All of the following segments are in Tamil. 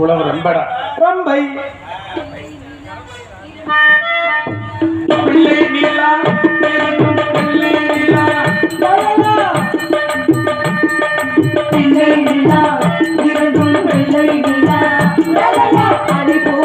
புலவர் என்படா ரம்பை. பிள்ளை நீலா பிள்ளை நீலா. பிள்ளை நீலா இரண்டும் பிள்ளை நீலா. அடிப்போ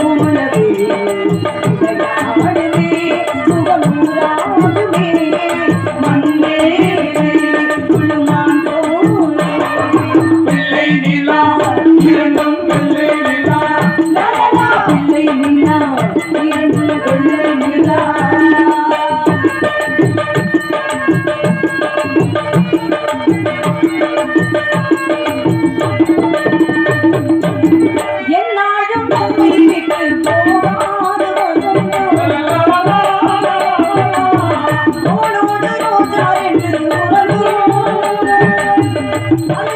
Thank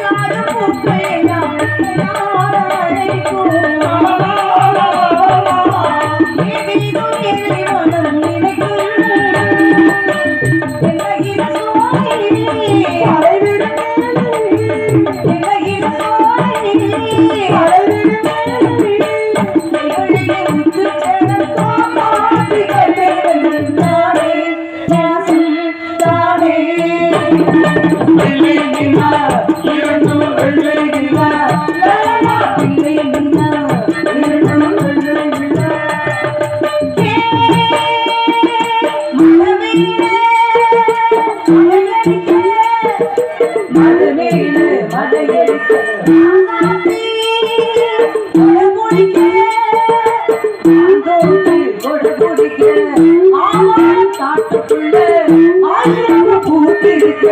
ஆயிரம் பூத்திருக்க.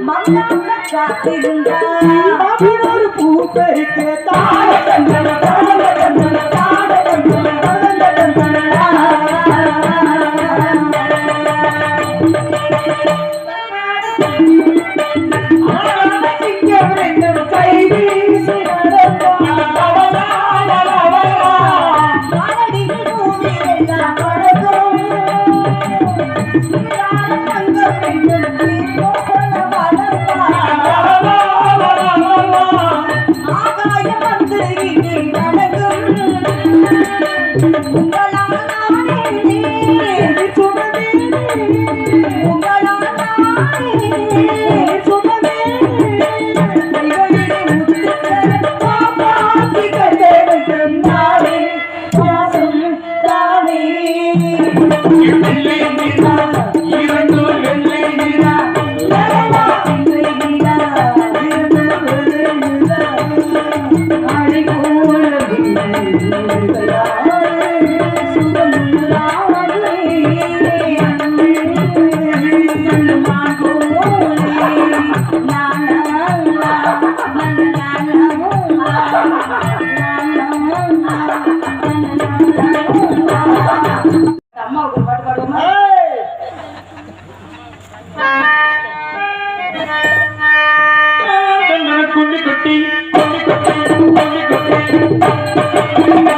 மண்ணாக காத்திருந்தா. பூப்பறிக்க தான் You're Kuni Kuni Kuni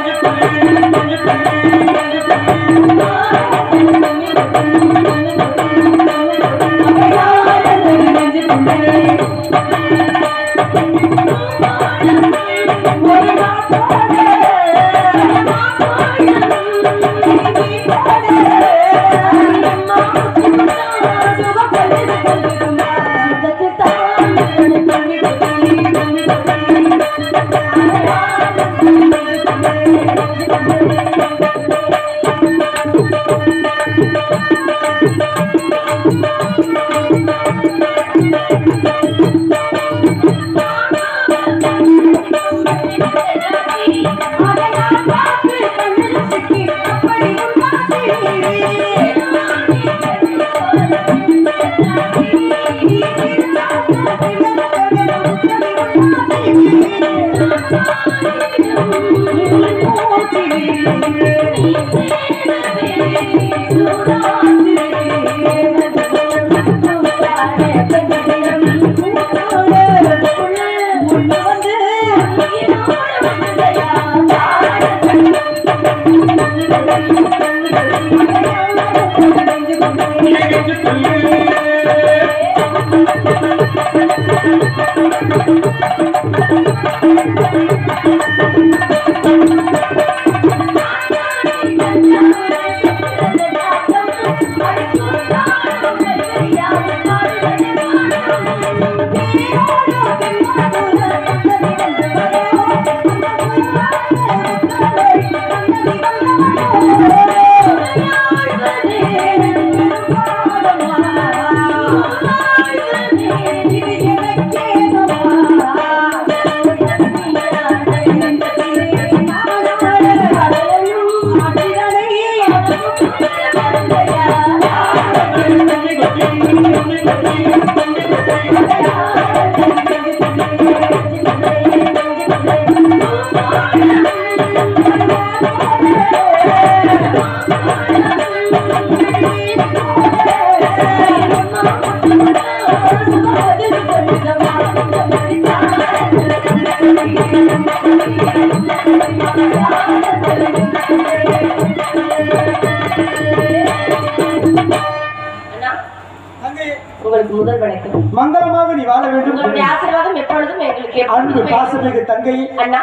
அன்பு பாசமிகு தங்கை. அண்ணா.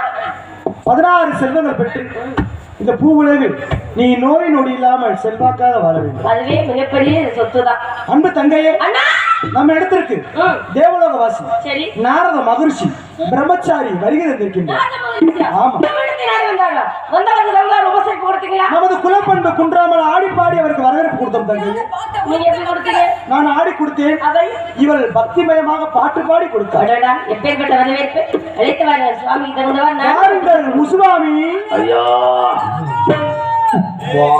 பதினாறு செல்வங்கள் பெற்று இந்த பூவுலகில் நீ நோய் நொடி இல்லாமல் செல்வாக்காக வாழ வேண்டும். அதுவே மிகப்பெரிய சொத்துதான். அன்பு தங்கையே அண்ணா. நம்ம இடத்திற்கு தேவலோக வாசி நாரத மகர்ஷி பிரம்மச்சாரி வருகை தந்திருக்கின்றார் நாரத மகரிஷியா? ஆமா. தமிழகத்தில் யார் வந்தாங்க? வந்தவங்க வந்தா உபசரிப்பு கொடுத்தீங்களா? நமது குலப்பண்பு குன்றாமல் ஆடி பாடி அவருக்கு வரவேற்பு கொடுத்தோம் தங்கை நீங்க எப்படி கொடுத்தீங்க? நான் ஆடி கொடுத்தேன் அவை? இவள் பக்திமயமாக பாட்டு பாடி கொடுத்தார் அடடா, எப்பேற்பட்ட வரவேற்பு. அழைத்து யாருங்கள் முசுவாமி ஐயா வா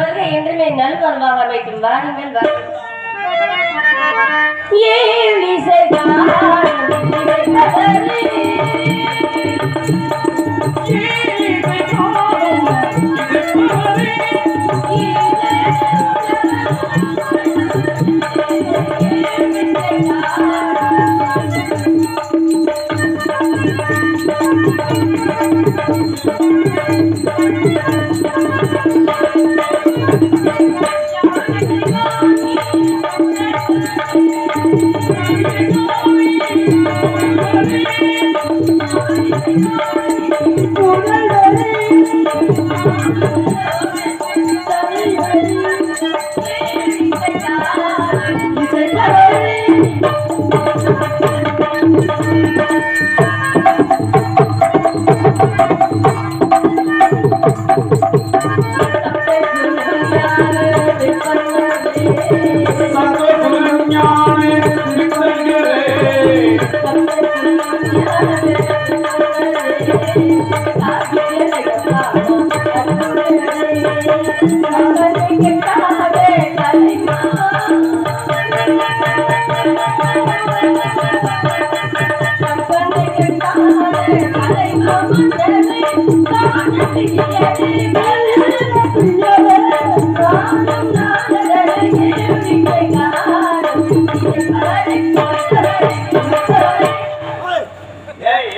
வருகை என்றுமே நல்வாழ்வாக அமைக்கும். வாருங்கள், வாருங்கள். ஏன் Thank you.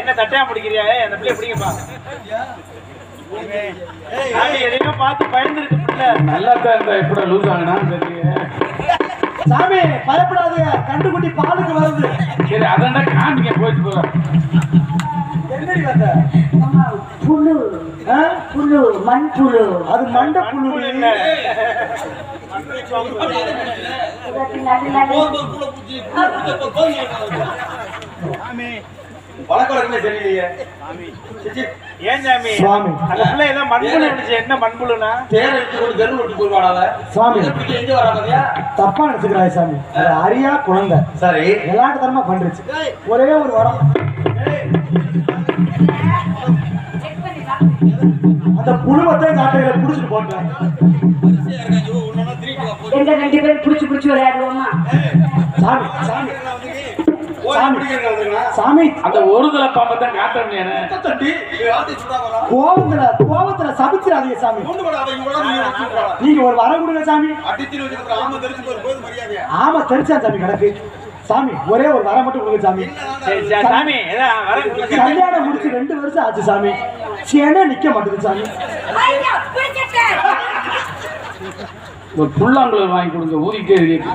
என்ன தட்டையா பிடிக்கிறியா? ஏய் அந்த பிள்ளைய பிடிக்கப்பா சாமி எதையோ பார்த்து பயந்துருக்கு பிள்ளை நல்லா தான் இருந்தா எப்படி லூஸ் ஆகினா சாமி பயப்படாதீங்க கண்டுக்குட்டி பாலுக்கு வருது. சரி அதான்டா காமிக்க போயிட்டு போறேன் என்னடி வந்த புழு? புழு மண் புழு அது மண்ட புழுடி பழக்கமே சரியில்லையே ஏன் சாமி? சுவாமி. அந்த பிள்ளை ஏதோ மண்புழு இருந்துச்சு. என்ன மண்புழுனா? தேரை எடுத்து கொண்டு தெரு விட்டு சுவாமி. எங்க பாத்தியா? தப்பா நினைச்சுக்கிறாய் சாமி. அது அரியா குழந்தை. சரி. விளையாட்டுத்தனமா பண்றச்சு ஒரே ஒரு வரம். அந்த புழுவத்தை காட்டையில புடிச்சிட்டு போட்டேன். எங்க ரெண்டு பேரும் புடிச்சு புடிச்சு விளையாடுவோமா? சாமி சாமி. சாமி. சாமி அந்த ஒரு தலை பாம்பை தான் காட்டணும் வரா சபிச்சிடாதீங்க சாமி. நீங்க ஒரு வரம் கொடுங்க சாமி. அடிச்சு வச்சுட்டு ஆமா தெரிச்சா சாமி கிடக்கு. சாமி ஒரே ஒரு வரம் மட்டும் கொடுங்க சாமி. சரி சரி, சாமி ஏதோ வர கல்யாணம் முடிச்சு ரெண்டு வருஷம் ஆச்சு சாமி. சேனே நிக்க மாட்டேங்குது சாமி. ஒரு புல்லாங்குழல் வாங்கி கொடுங்க ஊதிக்கிட்டே இருக்கு.